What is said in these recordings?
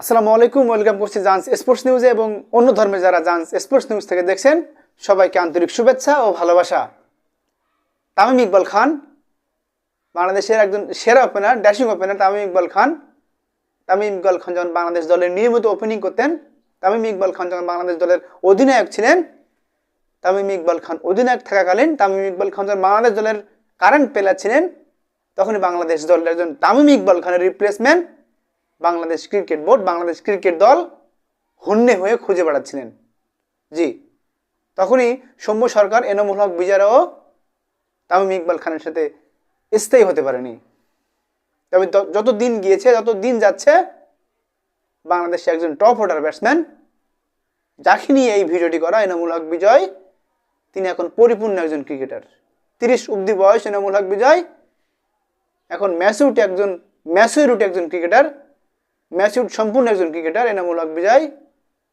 আসসালামু আলাইকুম, ওয়েলকাম করছি জান্স স্পোর্টস নিউজে এবং অন্য ধর্মের যারা জান্স স্পোর্টস নিউজ থেকে দেখছেন, সবাইকে আন্তরিক শুভেচ্ছা ও ভালোবাসা। তামিম ইকবাল খান, বাংলাদেশের একজন সেরা opener dashing opener Tamim Iqbal Khan. Tamim Iqbal Khan যখন বাংলাদেশ দলের নিয়মিত ওপেনিং করতেন, তামিম ইকবাল খান যখন বাংলাদেশ দলের অধিনায়ক ছিলেন, তামিম ইকবাল খান অধিনায়ক থাকাকালীন তামিম ইকবাল খান যখন বাংলাদেশ দলের কারেন্ট প্লেয়ার ছিলেন, তখনই বাংলাদেশ দলের একজন তামিম ইকবাল খানের replacement Bangladesh cricket board, Bangladesh cricket দল হন্যে হয়ে খুঁজে বেড়াচ্ছিলেন। জি, তখনই সৌম্য সরকার, এনামুল হক বিজারাও তামিম ইকবাল খানের সাথে স্থায়ী হতে পারেনি। তবে যত দিন গিয়েছে যত দিন যাচ্ছে, বাংলাদেশে একজন টপ অর্ডার ব্যাটসম্যান যাকে নিয়ে এই ভিডিওটি করা এনামুল হক বিজয়, তিনি এখন পরিপূর্ণ একজন ক্রিকেটার তিরিশ অব্দি বয়স এনামুল হক বিজয়, এখন ম্যাসিউট একজন ম্যাসিউরুট একজন ক্রিকেটার ম্যাসিউট সম্পূর্ণ একজন ক্রিকেটার, এনামুল হক বিজয়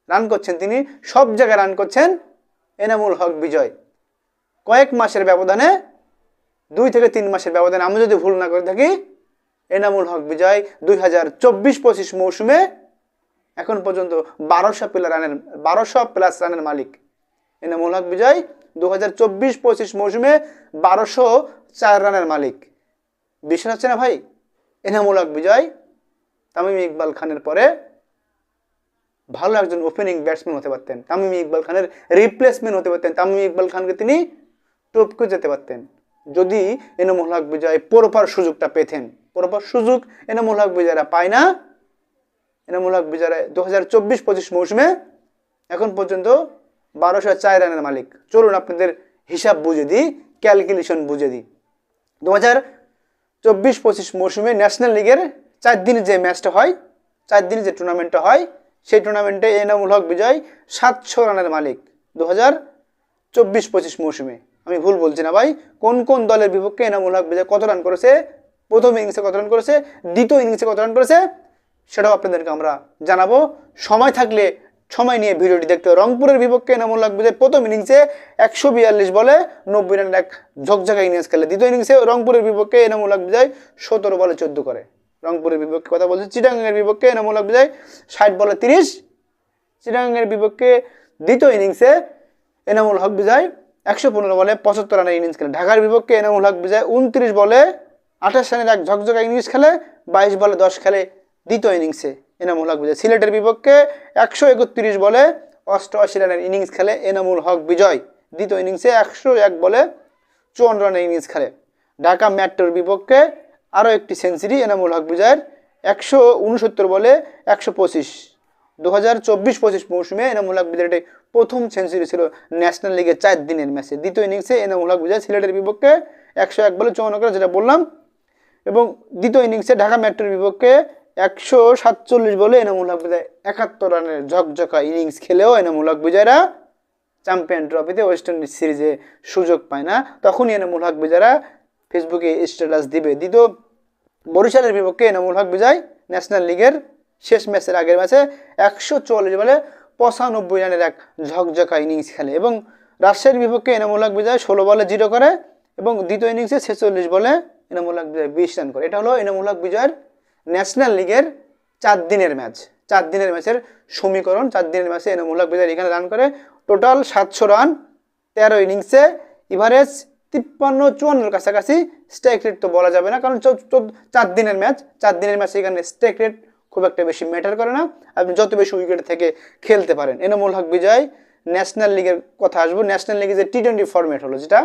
রান করছেন তিনি। সব জায়গায় রান করছেন এনামুল হক বিজয়। কয়েক মাসের ব্যবধানে, দুই থেকে তিন মাসের ব্যবধানে, আমি যদি ভুল না করে থাকি, এনামুল হক বিজয় দুই হাজার চব্বিশ পঁচিশ মৌসুমে এখন পর্যন্ত বারোশো প্লাস রানের বারোশো প্লাস রানের মালিক। এনামুল হক বিজয় দু হাজার চব্বিশ পঁচিশ মৌসুমে বারোশো চার রানের মালিক। বিশ্বাস হচ্ছে না ভাই? এনামুল হক বিজয় তামিম ইকবাল খানের পরে ভালো একজন ওপেনিং ব্যাটসম্যান হতে পারতেন। তামিম ইকবাল খানের রিপ্লেসমেন্ট হতে পারতেন। তামিম ইকবাল খানকে তিনি টপকে যেতে পারতেন। যদি এনামুল হক বিজয় প্রপার সুযোগটা পেতেন। প্রপার সুযোগ এনামুল হক বিজয়রা পায় না। এনামুল হক বিজয় দু হাজার চব্বিশ পঁচিশ মৌসুমে এখন পর্যন্ত বারোশো চার রানের মালিক। চলুন আপনাদের হিসাব বুঝে দিই ক্যালকুলেশন বুঝে দিই। দু হাজার চব্বিশ পঁচিশ মৌসুমে ন্যাশনাল লিগের চার দিনের যে ম্যাচটা হয়, চার দিনের যে টুর্নামেন্টটা হয়, সেই টুর্নামেন্টে এনামুল হক বিজয় সাতশো রানের মালিক দু হাজার চব্বিশ পঁচিশ মৌসুমে। আমি ভুল বলছি না ভাই, কোন কোন দলের বিপক্ষে এনামুল হক বিজয় কত রান করেছে, প্রথম ইনিংসে কত রান করেছে, দ্বিতীয় ইনিংসে কত রান করেছে, সেটাও আপনাদেরকে আমরা জানাব। সময় থাকলে সময় নিয়ে ভিডিওটি দেখতে। রংপুরের বিপক্ষে এনামুল হক বিজয় প্রথম ইনিংসে একশো বিয়াল্লিশ বলে নব্বই রানের এক ঝকঝকা ইনিংস খেলে। দ্বিতীয় ইনিংসে রংপুরের বিপক্ষে এনামুল হক বিজয় সতেরো বলে চোদ্দ করে। রংপুরের বিপক্ষে কথা বলছি, চিটাঙ্গের বিপক্ষে এনামুল হক বিজয় ষাট বলে তিরিশ। চিটাঙ্গের বিপক্ষে দ্বিতীয় ইনিংসে এনামুল হক বিজয় একশো পনেরো বলে পঁচাত্তর রানের ইনিংস খেলে। ঢাকার বিপক্ষে এনামুল হক বিজয় উনত্রিশ বলে আঠাশ রানের এক ঝকঝকা ইনিংস খেলে, বাইশ বলে দশ খেলে দ্বিতীয় ইনিংসে এনামুল হক বিজয়। সিলেটের বিপক্ষে একশো একত্রিশ বলে অষ্টআশি রানের ইনিংস খেলে এনামুল হক বিজয়। দ্বিতীয় ইনিংসে একশো এক বলে চুয়ান্ন রানের ইনিংস খেলে। ঢাকা ম্যাট্রোর বিপক্ষে আরও একটি সেঞ্চুরি, এনামুল হক বিজয়ের একশো উনসত্তর বলে একশো পঁচিশ। দু হাজার চব্বিশ পঁচিশ মৌসুমে এনামুল হক বিজয়ের প্রথম সেঞ্চুরি ছিল ন্যাশনাল লিগের চার দিনের ম্যাচে। দ্বিতীয় ইনিংসে এনামুল হক বিজয় সিলেটের বিপক্ষে একশো এক বলে চৌন্ন করে যেটা বললাম। এবং দ্বিতীয় ইনিংসে ঢাকা মেট্রোর বিপক্ষে একশো সাতচল্লিশ বলে এনামুল হক বিজয় একাত্তর রানের ঝকঝকা ইনিংস খেলেও এনামুল হক বিজয়রা চ্যাম্পিয়ন ট্রফিতে ওয়েস্ট ইন্ডিজ সিরিজে সুযোগ পায় না। তখনই এনামুল হক বিজয়রা ফেসবুকে স্ট্যাটাস দিবে। দ্বিতীয়, বরিশালের বিপক্ষে এনামুল হক বিজয় ন্যাশনাল লিগের শেষ ম্যাচের আগের ম্যাচে একশো চুয়াল্লিশ বলে পঁচানব্বই রানের এক ঝকঝকা ইনিংস খেলে এবং রাজশাহীর বিপক্ষে এনামুল হক বিজয় ষোলো বলে জিরো করে এবং দ্বিতীয় ইনিংসে ছেচল্লিশ বলে এনামুল হক বিজয় বিশ রান করে। এটা হলো এনামুল হক বিজয়ের ন্যাশনাল লিগের চার দিনের ম্যাচ চার দিনের ম্যাচের সমীকরণ। চার দিনের ম্যাচে এনামুল হক বিজয় এখানে রান করে। টোটাল সাতশো রান তেরো ইনিংসে ইভারেজ তিপ্পান্ন চুয়ান্নর কাছাকাছি স্ট্রাইক রেট তো বলা যাবে না, কারণ চার দিনের ম্যাচ চার দিনের ম্যাচে এখানে স্ট্রাইক রেট খুব একটা বেশি ম্যাটার করে না। আপনি যত বেশি উইকেট থেকে খেলতে পারেন এনামুল হক বিজয় ন্যাশনাল লিগের কথা আসব। ন্যাশনাল লিগে যে টি টোয়েন্টি ফর্মেট হলো, যেটা?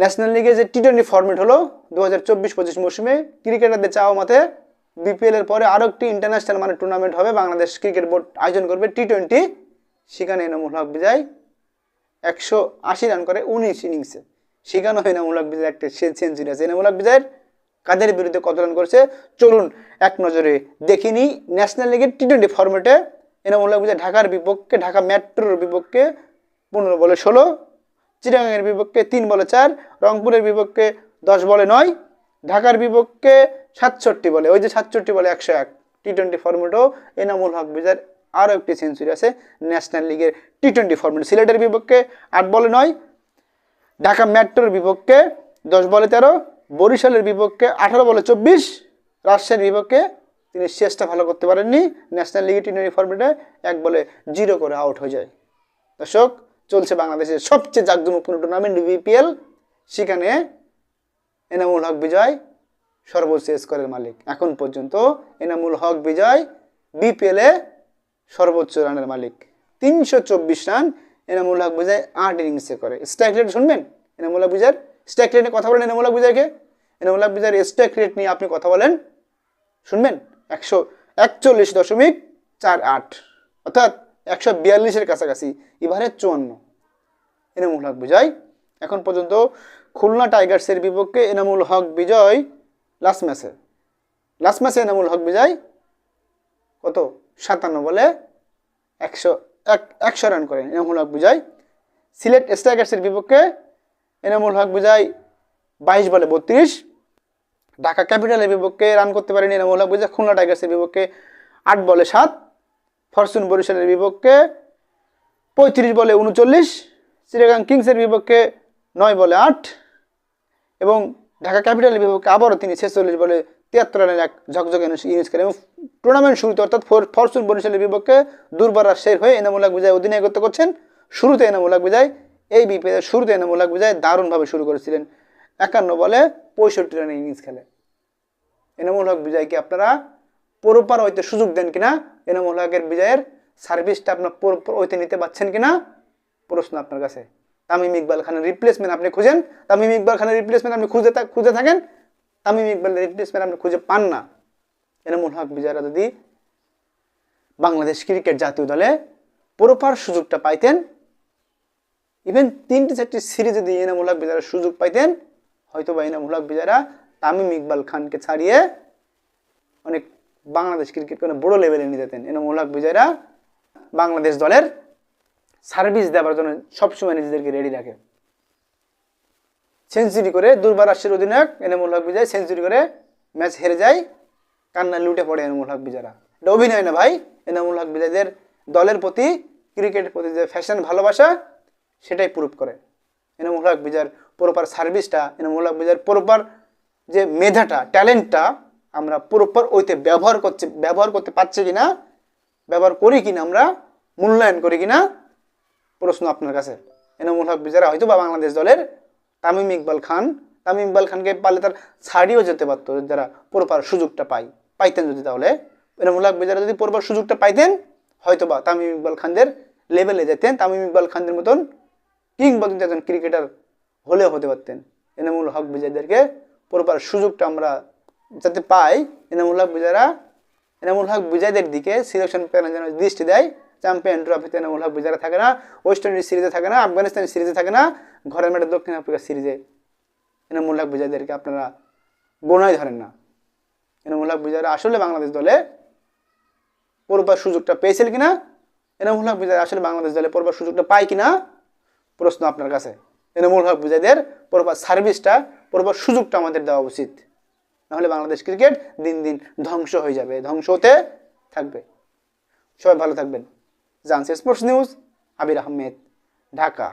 ন্যাশনাল লিগে যে টি টোয়েন্টি ফর্মেট হলো দু হাজার চব্বিশ পঁচিশ মৌসুমে, ক্রিকেটারদের চাওয়া মতে বিপিএল এর পরে আরও একটি ইন্টারন্যাশনাল মানে টুর্নামেন্ট হবে, বাংলাদেশ ক্রিকেট বোর্ড আয়োজন করবে টি টোয়েন্টি সেখানে এনামুল হক বিজয়। একশো আশি রান করে উনিশ ইনিংসে। সেখানেও এনামুল হক বিজয় একটা সেঞ্চুরি আছে এনামুল হক বিজয়ের কাদের বিরুদ্ধে কত রান করেছে? চলুন এক নজরে দেখিনি ন্যাশনাল লিগের টি টোয়েন্টি ফর্মেটে এনামুল হক বিজয় ঢাকার বিপক্ষে, ঢাকা মেট্রোর বিপক্ষে পনেরো বলে ষোলো, চিটাগাংয়ের বিপক্ষে তিন বলে চার, রংপুরের বিপক্ষে দশ বলে নয়, ঢাকার বিপক্ষে সাতষট্টি বলে, ওই যে সাতষট্টি বলে একশো এক। টি টোয়েন্টি ফর্মেটও এনামুল হক বিজয়ের আরও একটি সেঞ্চুরি আছে ন্যাশনাল লিগের টি টোয়েন্টি ফর্মেট। সিলেটের বিপক্ষে আট বলে নয়, ঢাকা মেট্রোর বিপক্ষে দশ বলে তেরো, বরিশালের বিপক্ষে আঠারো বলে চব্বিশ, রাজশাহীর বিপক্ষে তিনি শেষটা ভালো করতে পারেননি। ন্যাশনাল লিগে টি টোয়েন্টি ফর্মেটে এক বলে জিরো করে আউট হয়ে যায়। দর্শক, চলছে বাংলাদেশের সবচেয়ে জাকজমকপূর্ণ টুর্নামেন্ট বিপিএল। সেখানে এনামুল হক বিজয়, সর্বোচ্চ স্কোরের মালিক। এখন পর্যন্ত এনামুল হক বিজয় বিপিএলে সর্বোচ্চ রানের মালিক। তিনশো চব্বিশ রান, এনামুল হক বিজয় আট ইনিংসে করে। স্ট্রাইক রেট শুনবেন? এনামুল হক বিজয়ের? স্ট্রাইক রেট কথা বলেন এনামুল হক বিজয়কে। এনামুল হক বিজয়ের স্ট্রাইক রেট নিয়ে আপনি কথা বলেন। শুনবেন? একশো একচল্লিশ দশমিক চার আট। অর্থাৎ একশো বিয়াল্লিশের কাছাকাছি, এবারে চুয়ান্ন। এনামুল হক বিজয়। এখন পর্যন্ত খুলনা টাইগার্সের বিপক্ষে এনামুল হক বিজয় লাস্ট ম্যাচে। লাস্ট ম্যাচে এনামুল হক বিজয় কত? সাতান্ন বলে একশো, এক, একশো রান করেন। এনামুল হক বিজয়। সিলেট স্ট্রাইকার্সের বিপক্ষে এনামুল হক বিজয় বাইশ বলে বত্রিশ। ঢাকা ক্যাপিটালের বিপক্ষে রান করতে পারেনি এনামুল হক বিজয়। খুলনা টাইগার্সের বিপক্ষে আট বলে সাত। ফরচুন বরিশালের বিপক্ষে পঁয়ত্রিশ বলে উনচল্লিশ। চিটাগাং কিংসের বিপক্ষে নয় বলে আট। এবং ঢাকা ক্যাপিটালের বিপক্ষে আবারও তিনি ছেচল্লিশ বলে তিয়াত্তর রানের এক ঝকঝকে ইনিংস খেলেন এবং টুর্নামেন্ট শুরুতে অর্থাৎ ফর- ফরচুন বরিশালের বিপক্ষে দুর্বার শের হয়ে এনামুল্লাহ বিজয় অধিনায়কত্ব করছেন। শুরুতে এনামুল্লাহ বিজয় এই বিপিএল শুরুতে এনামুল্লাহ বিজয় দারুণভাবে শুরু করেছিলেন। একান্ন বলে পঁয়ষট্টি রানের ইনিংস খেলে। এনামুল হক বিজয়কে আপনারা পরপার হইতে সুযোগ দেন কিনা, এনামুল হকের বিজয়ের সার্ভিসটা আপনার পরপার হইতে নিতে পারছেন কিনা, প্রশ্ন আপনার কাছে। তামিম ইকবাল খানের রিপ্লেসমেন্ট আপনি খুঁজেন। তামিম ইকবাল খানের রিপ্লেসমেন্ট আপনি খুঁজে খুঁজে থাকেন। তামিম ইকবালের রিপ্লেসমেন্ট আপনি খুঁজে পান না। এনামুল হক বিজয়রা যদি বাংলাদেশ ক্রিকেট জাতীয় দলে পরপার সুযোগটা পাইতেন ইভেন তিনটি চারটি সিরিজে দিয়ে এনামুল হক বিজয়রা সুযোগ পাইতেন হয়তো বা এনামুল হক বিজয়রা তামিম ইকবাল খানকে ছাড়িয়ে অনেক বাংলাদেশ ক্রিকেট কোনো বড় লেভেলে নিয়ে যেতেন। এনামুল হক বিজয়রা বাংলাদেশ দলের সার্ভিস দেওয়ার জন্য সবসময় নিজেদেরকে রেডি রাখে। সেঞ্চুরি করে, দুর্বার রাষ্ট্রের অধিনায়ক, এনামুল হক বিজয় সেঞ্চুরি করে ম্যাচ হেরে যায় কান্না লুটে পড়ে এনামুল হক বিজয়রা। এটা অভিনয় না ভাই, এনামুল হক বিজয়দের দলের প্রতি, ক্রিকেটের প্রতি যে ফ্যাশন ভালোবাসা, সেটাই প্রুভ করে। এনামুল হক বিজয়ের প্রপার সার্ভিসটা এনামুল হক বিজয়ের প্রপার যে মেধাটা ট্যালেন্টটা আমরা প্রপার ওইতে ব্যবহার করছে, ব্যবহার করতে পারছি কিনা, ব্যবহার করি কিনা আমরা, মূল্যায়ন করি কিনা, প্রশ্ন আপনার কাছে। এনামুল হক বিজারা হয়তো বা বাংলাদেশ দলের তামিম ইকবাল খান। তামিম ইকবাল খানকে পারলে তার ছাড়িয়েও যেতে পারতো, যারা প্রপার সুযোগটা পাই পাইতেন যদি তাহলে। এনামুল হক বিজারা যদি প্রপার সুযোগটা পাইতেন হয়তো বা তামিম ইকবাল খানদের লেভেলে যেতেন, তামিম ইকবাল খানদের মতন কিংবদন্তি একজন ক্রিকেটার হলেও হতে পারতেন। এনামুল হক বিজয়দেরকে প্রপার সুযোগটা আমরা যাতে পাই, এনামুল হক বিজয়রা এনামুল হক বিজয়দের দিকে সিলেকশন প্যানেল যেন দৃষ্টি দেয় চ্যাম্পিয়ন ট্রফিতে এনামুল হক থাকে না ওয়েস্ট ইন্ডিজ সিরিজে থাকে না আফগানিস্তান সিরিজে থাকে না, ঘরের মাঠে দক্ষিণ আফ্রিকা সিরিজে এনামুল হক বিজয়দেরকে আপনারা গোনায় ধরেন না। এনামুল হক বিজয়রা আসলে বাংলাদেশ দলে পড়বার সুযোগটা পেয়েছিল কিনা? এনামুল হক বিজয় আসলে বাংলাদেশ দলে পড়বার সুযোগটা পায় কিনা? প্রশ্ন আপনার কাছে। এনামুল হক বিজয়দের পড়বার সার্ভিসটা পড়বার সুযোগটা আমাদের দেওয়া উচিত। নাহলে বাংলাদেশ ক্রিকেট দিন দিন ধ্বংস হয়ে যাবে, ধ্বংস হতে থাকবে। সবাই ভালো থাকবেন। জানসি স্পোর্টস নিউজ আবির আহমেদ ঢাকা।